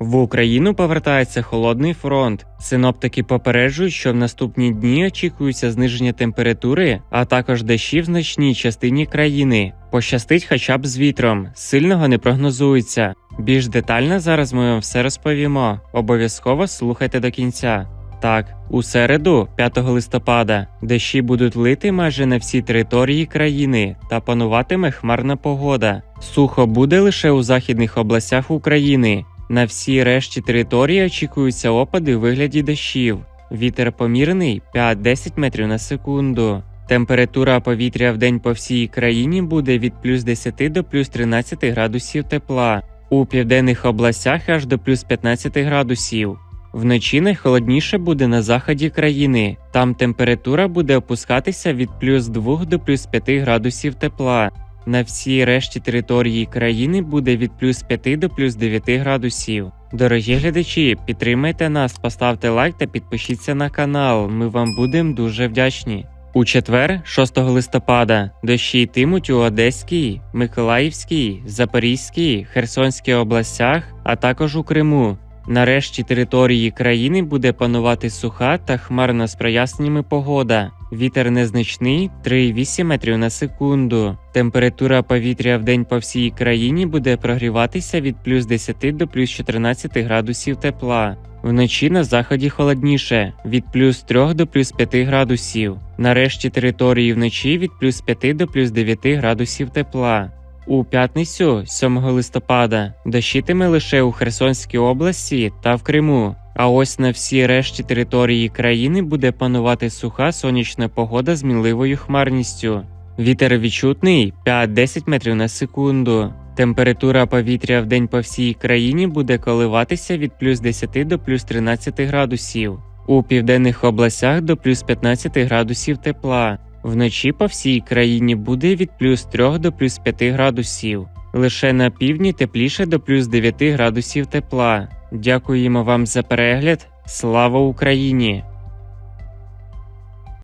В Україну повертається холодний фронт. Синоптики попереджують, що в наступні дні очікується зниження температури, а також дощі в значній частині країни. Пощастить хоча б з вітром, сильного не прогнозується. Більш детально зараз ми вам все розповімо. Обов'язково слухайте до кінця. Так, у середу, 5 листопада, дощі будуть лити майже на всій території країни та пануватиме хмарна погода. Сухо буде лише у західних областях України. На всій решті території очікуються опади у вигляді дощів. Вітер помірний 5-10 метрів на секунду. Температура повітря в день по всій країні буде від плюс 10 до плюс 13 градусів тепла. У південних областях аж до плюс 15 градусів. Вночі найхолодніше буде на заході країни. Там температура буде опускатися від плюс 2 до плюс 5 градусів тепла. На всій решті території країни буде від плюс 5 до плюс 9 градусів. Дорогі глядачі, підтримайте нас, поставте лайк та підпишіться на канал. Ми вам будемо дуже вдячні. У четвер, 6 листопада, дощі йтимуть у Одеській, Миколаївській, Запорізькій, Херсонській областях, а також у Криму. Нарешті території країни буде панувати суха та хмарна з проясненнями погода. Вітер незначний 3,8 метрів на секунду. Температура повітря в день по всій країні буде прогріватися від плюс 10 до плюс 14 градусів тепла. Вночі на заході холодніше від плюс 3 до плюс 5 градусів. Нарешті території вночі від плюс 5 до плюс 9 градусів тепла. У п'ятницю, 7 листопада, дощитиме лише у Херсонській області та в Криму. А ось на всій решті території країни буде панувати суха сонячна погода з мінливою хмарністю. Вітер відчутний 5-10 метрів на секунду. Температура повітря в день по всій країні буде коливатися від плюс 10 до плюс 13 градусів. У південних областях до плюс 15 градусів тепла. Вночі по всій країні буде від плюс 3 до плюс 5 градусів. Лише на півдні тепліше до плюс 9 градусів тепла. Дякуємо вам за перегляд. Слава Україні!